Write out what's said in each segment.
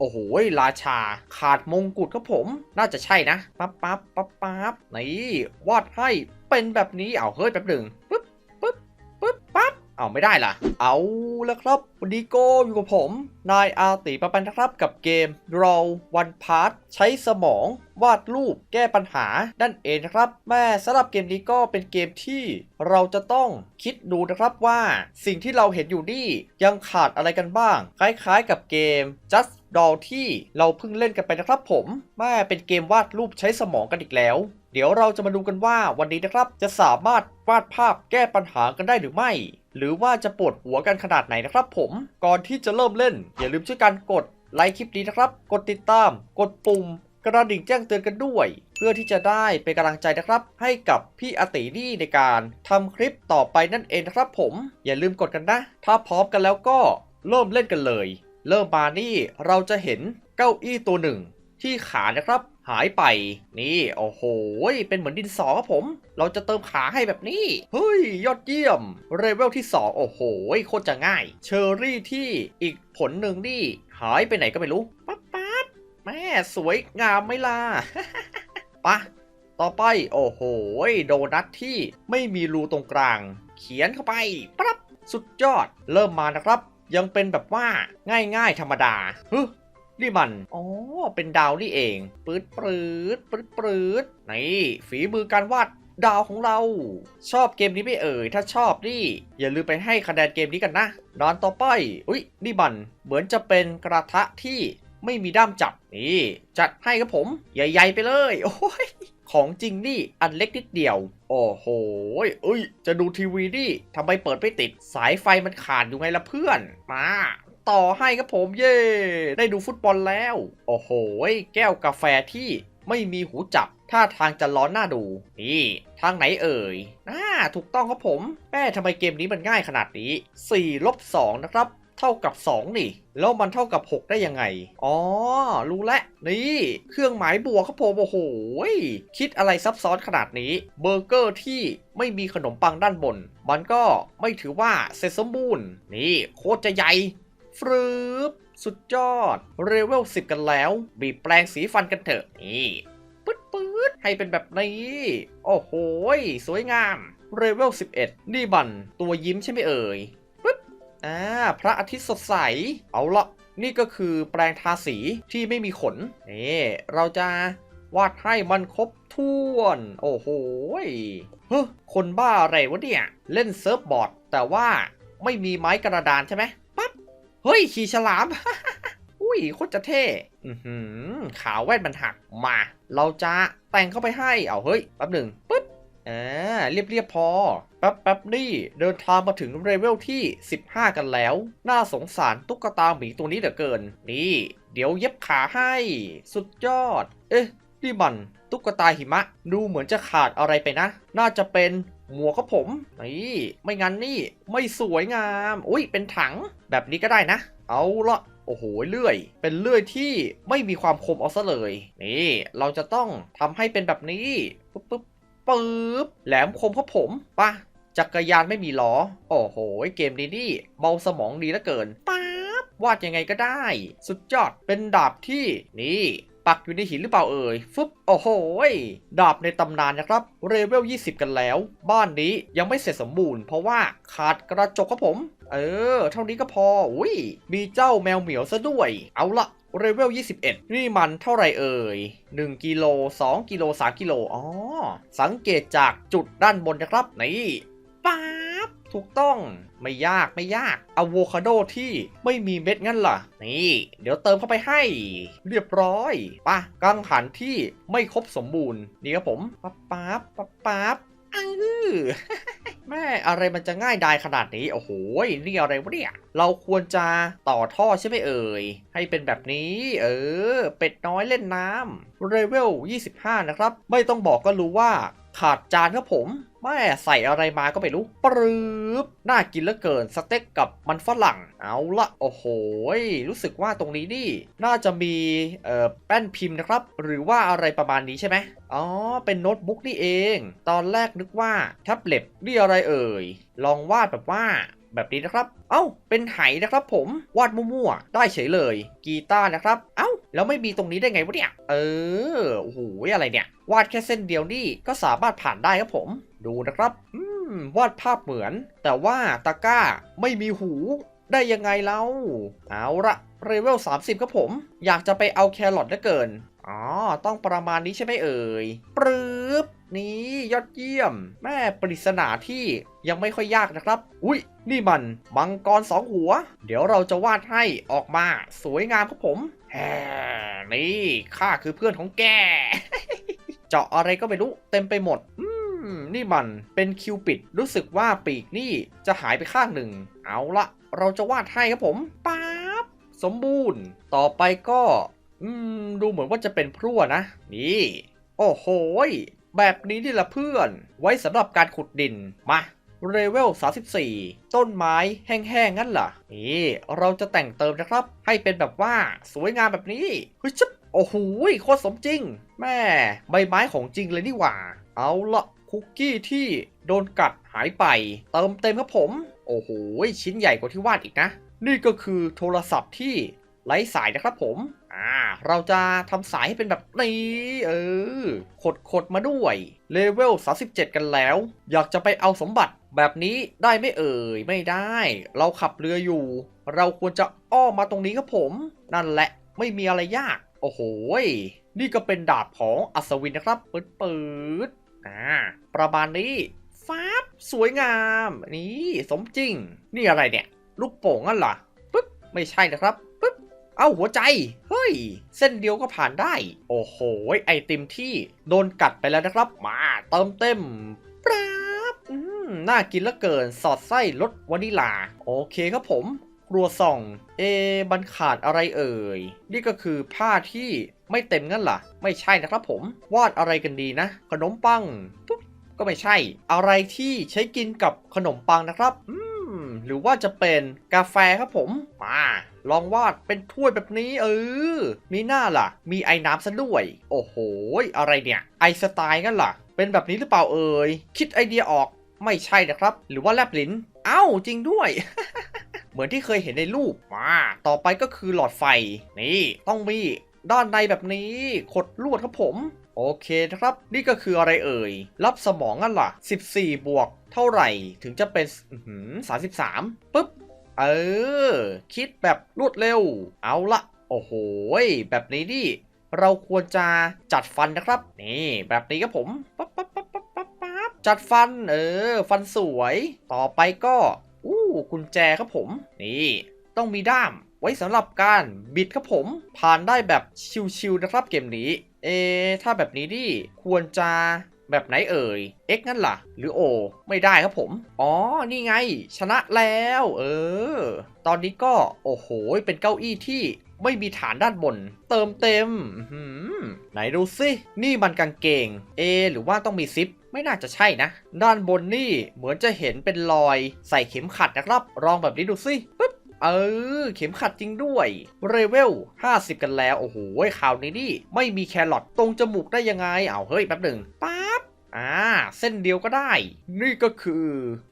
โอ้โห ราชาขาดมงกุฎครับผม น่าจะใช่นะ ปั๊บปั๊บปั๊บปั๊บนี่วาดให้เป็นแบบนี้ เอาเฮ้ยแป๊บหนึ่งปึ๊บ เอาไม่ได้ล่ะ เอาแล้วครับวันนี้ก็อยู่กับผม นายอาติปะปันนะครับกับเกม Draw One Part ใช้สมองวาดรูปแก้ปัญหานั่นเองนะครับ แม่สำหรับเกมนี้ก็เป็นเกมที่เราจะต้องคิดดูนะครับว่าสิ่งที่เราเห็นอยู่นี่ยังขาดอะไรกันบ้าง คล้ายๆกับเกม Just Doll ที่เราเพิ่งเล่นกันไปนะครับผม แม่เป็นเกมวาดรูปใช้สมองกันอีกแล้ว เดี๋ยวเราจะมาดูกันว่าวันนี้นะครับจะสามารถวาดภาพแก้ปัญหากันได้หรือไม่ หรือว่าจะปวดหัวกันขนาดไหนนะครับผมก่อนที่จะเริ่มเล่น อย่าลืมช่วยกันกดไลค์คลิปนี้นะครับ กดติดตาม กดปุ่ม กระดิ่งแจ้งเตือนกันด้วย เพื่อที่จะได้เป็นกำลังใจนะครับ ให้กับพี่อตินี่ในการทำคลิปต่อไปนั่นเองนะครับผม อย่าลืมกดกันนะ ถ้าพร้อมกันแล้วก็เริ่มเล่นกันเลย เริ่มมานี่เราจะเห็นเก้าอี้ตัวหนึ่ง ที่ขานะครับ หายไป นี่โอ้โห เป็นเหมือนดินสอครับผม เราจะเติมขาให้แบบนี้ เฮ้ย ยอดเยี่ยมเลเวลที่ 2 โอ้โห โคตรจะง่าย เชอร์รี่ที่อีกผลหนึ่งนี่ หายไปไหนก็ไม่รู้ ปั๊บปั๊บแม่สวยงามไหมล่ะปะต่อไป โอ้โห โดนัทที่ไม่มีรูตรงกลาง เขียนเข้าไปปั๊บสุดยอด เริ่มมานะครับ ยังเป็นแบบว่าง่ายๆ ธรรมดาฮึ นี่มัน อ๋อ เป็นดาวนี่เอง ปืดปรืดปืดปรืดนี่ฝีมือการวาดดาวของเรา ชอบเกมนี้ไหม่เอ่ย ถ้าชอบนี่ อย่าลืมไปให้คะแนนเกมนี้กันนะดอนต่อไปอุ๊ยนี่มัน เหมือนจะเป็นกระทะที่ไม่มีด้ามจับนี่จัดให้ครับผม ใหญ่ ๆ ไปเลย โอ้ยของจริงนี่อันเล็กนิดเดียว โอ้โหเอ้ย จะดูทีวีนี่ทำไมเปิดไม่ติด สายไฟมันขาดอยู่ไงล่ะเพื่อน มา ต่อให้ครับผมเย่ได้ดูฟุตบอลแล้ว โอ้โห แก้วกาแฟที่ไม่มีหูจับท่าทางจะร้อนหน้าดู นี่ ทางไหนเอ่ยอ่าถูกต้องครับผมแม่ทำไมเกมนี้มันง่ายขนาดนี้4ลบ2นะครับ เท่ากับ 2 นี่ แล้วมันเท่ากับ 6 ได้ยังไง อ๋อ รู้แล้ว นี่ เครื่องหมายบวกครับผม โอ้โห คิดอะไรซับซ้อนขนาดนี้ เบอร์เกอร์ที่ไม่มีขนมปังด้านบน มันก็ไม่ถือว่าเสร็จสมบูรณ์ นี่ โคตรจะใหญ่ ฟรึบสุดยอด เรเวล10 กันแล้ว บีบแปลงสีฟันกันเถอะ นี่ปื๊ดปื๊ดให้เป็นแบบนี้ โอ้โห สวยงาม เรเวล11 นี่บัน ตัวยิ้มใช่ไหมเอ่ยอ่า พระอาทิตย์สดใส เอาละนี่ก็คือแปลงทาสีที่ไม่มีขน นี่เราจะวาดให้มันครบถ้วน โอ้โหเฮ้คนบ้าอะไรวะเนี่ย เล่นเซิร์ฟบอร์ด แต่ว่าไม่มีไม้กระดานใช่ไหม เฮ้ย ขี่ฉลาม อุ้ยโคตรจะเท่อือหือขาวแว่นมันหักมา เราจะแต่งเข้าไปให้ เอาเฮ้ย แป๊บหนึ่งปึ๊บอ่าเรียบเรียบๆพอ แป๊บแป๊บนี่ เดินทางมาถึงเลเวลที่ 15 กันแล้ว น่าสงสารตุ๊กตาหมีตัวนี้เหลือเกิน นี่ เดี๋ยวเย็บขาให้ สุดยอด เอ๊ะนี่มันตุ๊กตาหิมะ ดูเหมือนจะขาดอะไรไปนะ น่าจะเป็น หมวกครับผมนี่ไม่งั้นนี่ไม่สวยงาม อุ้ยเป็นถังแบบนี้ก็ได้นะ เอาละโอ้โหเลื่อย เป็นเลื่อยที่ไม่มีความคมเอาซะเลย นี่เราจะต้องทำให้เป็นแบบนี้ปุ๊บปุ๊บปึ๊บแหลมคมครับผมปะจักรยานไม่มีล้อ โอ้โห เกมนี้นี่เบาสมองดีเหลือเกินป๊าบวาดยังไงก็ได้ สุดยอดเป็นดาบที่นี่ ปักอยู่ในหินหรือเปล่าเอ่ยฟึบโอ้โหดาบในตำนานนะครับเรเวล 20 กันแล้ว บ้านนี้ยังไม่เสร็จสมบูรณ์เพราะว่าขาดกระจกครับผม เออ เท่านี้ก็พออุ้ยมีเจ้าแมวเหมียวซะด้วย เอาละเรเวล 21 นี่มันเท่าไรเอ่ย 1 กิโล 2 กิโล 3 กิโล อ๋อ สังเกตจากจุดด้านบนนะครับ นี่ป๊าบถูกต้อง ไม่ยากไม่ยากอะโวคาโดที่ไม่มีเม็ดงั้นล่ะ นี่ เดี๋ยวเติมเข้าไปให้ เรียบร้อยป่ะกังหันที่ไม่ครบสมบูรณ์ นี่ครับผมปั๊บปั๊บปั๊บปั๊บอือแม่อะไรมันจะง่ายดายขนาดนี้ โอ้โห นี่อะไรวะเนี่ย เราควรจะต่อท่อใช่ไหมเอ่ย ให้เป็นแบบนี้ เออ เป็ดน้อยเล่นน้ำเรเวล 25 นะครับ ไม่ต้องบอกก็รู้ว่า ขาดจานครับผม แม่ใส่อะไรมาก็ไม่รู้ปรื๊บน่ากินเหลือเกินสเต็กกับมันฝรั่ง เอาละโอ้โห รู้สึกว่าตรงนี้นี่ น่าจะมีเอ่อแป้นพิมพ์นะครับ หรือว่าอะไรประมาณนี้ใช่ไหมอ๋อ เป็นโน้ตบุ๊กนี่เอง ตอนแรกนึกว่าแท็บเล็ตนี่อะไรเอ่ย ลองวาดแบบว่าแบบนี้นะครับ เอ้า เป็นไหนะครับผม วาดมั่วๆ ได้เฉยเลย กีตาร์นะครับ เอ้า แล้วไม่มีตรงนี้ได้ไงวะเนี่ย เออ โอ้โห อะไรเนี่ย วาดแค่เส้นเดียวนี่ก็สามารถผ่านได้ครับผม ดูนะครับ อืม วาดภาพเหมือน แต่ว่าตะก้าไม่มีหูได้ยังไงเล่าเอาละเลเวล 30 ครับผม อยากจะไปเอาแครอทเหลือเกิน อ๋อ ต้องประมาณนี้ใช่ไหมเอ่ยปรึ๊บ นี่ยอดเยี่ยม แม่ปริศนาที่ยังไม่ค่อยยากนะครับ อุ้ย นี่มันมังกรสองหัว เดี๋ยวเราจะวาดให้ออกมา สวยงามครับผมแฮ นี่ข้าคือเพื่อนของแก เจาะอะไรก็ไม่รู้เต็มไปหมด อืมนี่มันเป็นคิวปิดรู้สึกว่าปีกนี่จะหายไปข้างหนึ่ง เอาละเราจะวาดให้ครับผมป๊าบสมบูรณ์ ต่อไปก็ อืม ดูเหมือนว่าจะเป็นพรั่วนะ นี่ โอ้โหแบบนี้นี่ละเพื่อน ไว้สำหรับการขุดดินมา เลเวล 34 ต้นไม้แห้งๆงั้นเหรอนี่ เราจะแต่งเติมนะครับ ให้เป็นแบบว่าสวยงามแบบนี้เฮ้ยชิบโอ้โหโคตรสมจริง แม่ใบไม้ของจริงเลยนี่หว่า เอาละคุกกี้ที่โดนกัดหายไป เติมเต็มครับผม โอ้โหชิ้นใหญ่กว่าที่วาดอีกนะ นี่ก็คือโทรศัพท์ที่ไร้สายนะครับผม อ่า เราจะทำสายให้เป็นแบบนี้ เออ ขดขดมาด้วย เลเวล 37 กันแล้ว อยากจะไปเอาสมบัติ แบบนี้ได้ไม่เอ่ยไม่ได้ เราขับเรืออยู่ เราควรจะอ้อมมาตรงนี้ครับผม นั่นแหละไม่มีอะไรยาก โอ้โหยนี่ก็เป็นดาบของอัศวินนะครับเปิดเปิดอ่าประมาณนี้ฟ้าบสวยงาม นี่สมจริง นี่อะไรเนี่ย ลูกโป่งนั่นเหรอปึ๊บไม่ใช่นะครับปึ๊บเอาหัวใจ เฮ้ย เส้นเดียวก็ผ่านได้ โอ้โหไอติมที่โดนกัดไปแล้วนะครับ มาเติมเต็ม น่ากินเหลือเกิน สอดไส้รสวานิลา โอเคครับผมครัวซอง เอบันขาดอะไรเอ่ย นี่ก็คือผ้าที่ไม่เต็มงั้นล่ะ ไม่ใช่นะครับผม วาดอะไรกันดีนะ ขนมปังปุ๊บก็ไม่ใช่ อะไรที่ใช้กินกับขนมปังนะครับอืมหรือว่าจะเป็นกาแฟครับผม มาลองวาดเป็นถ้วยแบบนี้เออ มีหน้าล่ะ มีไอ้น้ำซะด้วย โอ้โห อะไรเนี่ย ไอสไตล์กันล่ะ เป็นแบบนี้หรือเปล่าเอ่ย คิดไอเดียออก ไม่ใช่นะครับ หรือว่าแลบลิ้น เอ้าจริงด้วย เหมือนที่เคยเห็นในรูปมาต่อไปก็คือหลอดไฟ นี่ ต้องมีด้านในแบบนี้ขดลวดครับผม โอเคนะครับ นี่ก็คืออะไรเอ่ย รับสมองกันล่ะ 14 บวกเท่าไหร่ถึงจะเป็นอื้อหือ33ปุ๊บ เออ คิดแบบรวดเร็ว เอาละโอ้โห แบบนี้นี่เราควรจะจัดฟันนะครับ นี่ แบบนี้ครับผมป จัดฟัน เออ ฟันสวย ต่อไปก็ อู้กุญแจครับผม นี่ ต้องมีด้าม ไว้สำหรับการบิดครับผม ผ่านได้แบบชิวๆนะครับเกมนี้ เอ ถ้าแบบนี้ดิควรจะแบบไหนเอ่ย X งั้นล่ะ หรือ O ไม่ได้ครับผม อ๋อ นี่ไง ชนะแล้ว เออ ตอนนี้ก็ โอ้โห เป็นเก้าอี้ที่ไม่มีฐานด้านบน เติมเต็ม ไหนดูสิ นี่มันกางเกง A หรือว่าต้องมีซิป ไม่น่าจะใช่นะ ด้านบนนี่เหมือนจะเห็นเป็นรอยใส่เข็มขัดนะครับ ลองแบบนี้ดูสิปึ๊บเออ เข็มขัดจริงด้วยเรเวล 50 กันแล้ว โอ้โหข่าวนี้นี่ ไม่มีแครอทตรงจมูกได้ยังไง เอาเฮ้ย แป๊บหนึ่งปั๊บอ่า เส้นเดียวก็ได้ นี่ก็คือ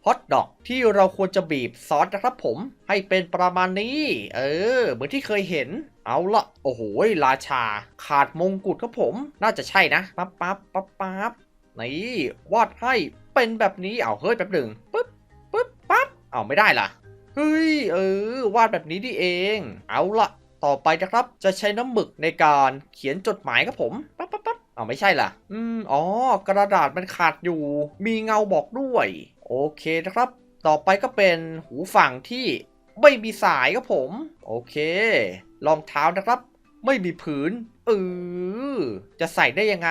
ฮอทดอกที่เราควรจะบีบซอสนะครับผม ให้เป็นประมาณนี้ เออ เหมือนที่เคยเห็น เอาละโอ้โหราชา ขาดมงกุฎครับผม น่าจะใช่นะปั๊บปั๊บปั๊บปั๊บ นี่วาดให้เป็นแบบนี้เอาวเฮ้ยแป๊บหนึ่งปึ๊บปึ๊บปั๊บเอาวไม่ได้ล่ะเฮ้ยเออวาดแบบนี้นี่เอง เอาละต่อไปนะครับจะใช้น้ำหมึกในการเขียนจดหมายครับผมปั๊บปั๊บปั๊บเอาไม่ใช่ล่ะ อืมอ๋อกระดาษมันขาดอยู่ มีเงาบอกด้วย โอเคนะครับ ต่อไปก็เป็นหูฝั่งที่ไม่มีสายครับผม โอเครองเท้านะครับ ไม่มีผืนเออจะใส่ได้ยังไง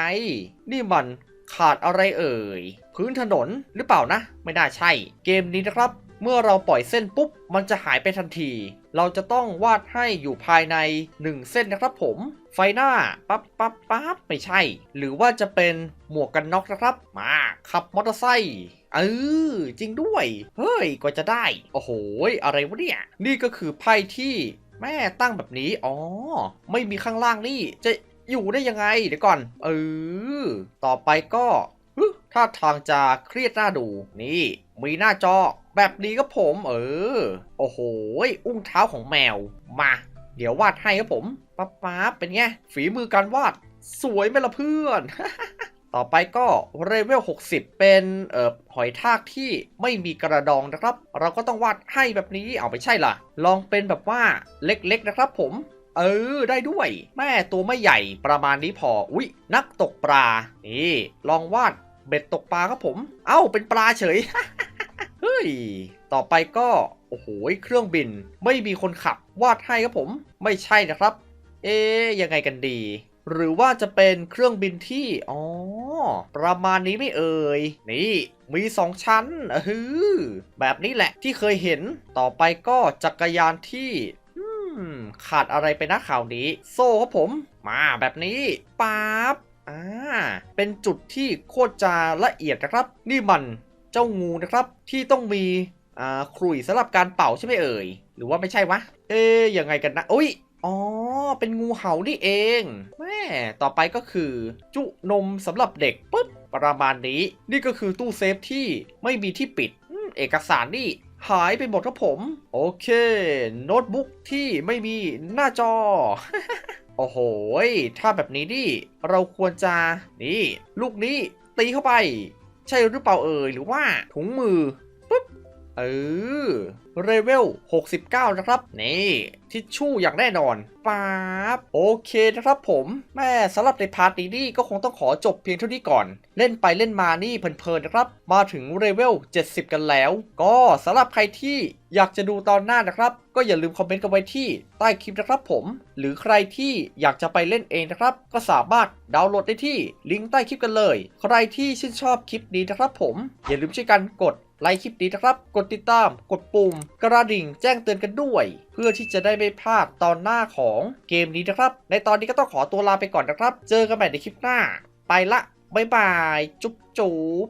นี่มัน ขาดอะไรเอ่ย พื้นถนนหรือเปล่านะ ไม่น่าใช่ เกมนี้นะครับ เมื่อเราปล่อยเส้นปุ๊บ มันจะหายไปทันที เราจะต้องวาดให้อยู่ภายใน 1 เส้นนะครับผม ไฟหน้าปั๊บปั๊บปั๊บไม่ใช่ หรือว่าจะเป็นหมวกกันน็อกนะครับ มาขับมอเตอร์ไซค์เออจริงด้วย เฮ้ยกว่าจะได้ โอ้โหอะไรวะเนี่ย นี่ก็คือไพ่ที่แม่ตั้งแบบนี้ อ๋อ ไม่มีข้างล่างนี่ จะ อยู่ได้ยังไง เดี๋ยวก่อน เออ ต่อไปก็ฮึท่าทางจะเครียดหน่าดู นี่ มีหน้าจอ แบบนี้ครับผม เออ โอ้โห อุ้งเท้าของแมว มา เดี๋ยววาดให้ครับผมป๊าป๊าบเป็นไง ฝีมือการวาด สวยไหมล่ะเพื่อนต่อไปก็เลเวล 60 เป็นเอ่อหอยทากที่ไม่มีกระดองนะครับ เราก็ต้องวาดให้แบบนี้เอาไปใช่ล่ะ ลองเป็นแบบว่าเล็กๆนะครับผม เออ ได้ด้วย แม่ตัวไม่ใหญ่ประมาณนี้พอ อุ๊ย นักตกปลา นี่ ลองวาดเบ็ดตกปลาครับผม เอ้า เป็นปลาเฉย เฮ้ย ต่อไปก็ โอ้โห เครื่องบิน ไม่มีคนขับ วาดให้ครับผม ไม่ใช่นะครับ เอ๊ยังไงกันดี หรือว่าจะเป็นเครื่องบินที่ อ๋อ ประมาณนี้ไม่เอ่ย นี่ มีสองชั้นเออฮือแบบนี้แหละที่เคยเห็น ต่อไปก็จักรยานที่ ขาดอะไรไปนะข่าวนี้ โซ่ครับผมมาแบบนี้ปั๊บอ่าเป็นจุดที่โคตรจะละเอียดนะครับ นี่มันเจ้างูนะครับที่ต้องมีอ่าขลุ่ยสำหรับการเป่าใช่ไหมเอ่ย หรือว่าไม่ใช่วะ เอ๊ยยังไงกันนะอุ้ยอ๋อ เป็นงูเห่านี่เองแม่ต่อไปก็คือ จุนมสำหรับเด็กปุ๊บประมาณนี้ นี่ก็คือตู้เซฟที่ไม่มีที่ปิดเอกสารนี่ หายไปหมดครับผม โอเค โน้ตบุ๊กที่ไม่มีหน้าจอ โอ้โห ถ้าแบบนี้ดิ เราควรจะนี่ ลูกนี้ตีเข้าไป ใช่หรือเปล่าเอ่ยหรือว่าถุงมือ เออเลเวล 69 นะครับ นี่ ทิชชู่อย่างแน่นอนป๊าบโอเคนะครับผมแม่สำหรับในพาร์ทนี้นี่ก็คงต้องขอจบเพียงเท่านี้ก่อน เล่นไปเล่นมานี่เพลินๆนะครับ มาถึงเลเวล 70 กันแล้ว ก็สำหรับใครที่อยากจะดูตอนหน้านะครับ ก็อย่าลืมคอมเมนต์กันไว้ที่ใต้คลิปนะครับผม หรือใครที่อยากจะไปเล่นเองนะครับ ก็สามารถดาวน์โหลดได้ที่ลิงก์ใต้คลิปกันเลย ใครที่ชื่นชอบคลิปนี้นะครับผมอย่าลืมช่วยกันกด ไลค์คลิปนี้นะครับ กดติดตาม กดปุ่ม กระดิ่งแจ้งเตือนกันด้วย เพื่อที่จะได้ไม่พลาดตอนหน้าของเกมนี้นะครับ ในตอนนี้ก็ต้องขอตัวลาไปก่อนนะครับ เจอกันใหม่ในคลิปหน้า ไปละบ๊ายบาย จุ๊บจุ๊บ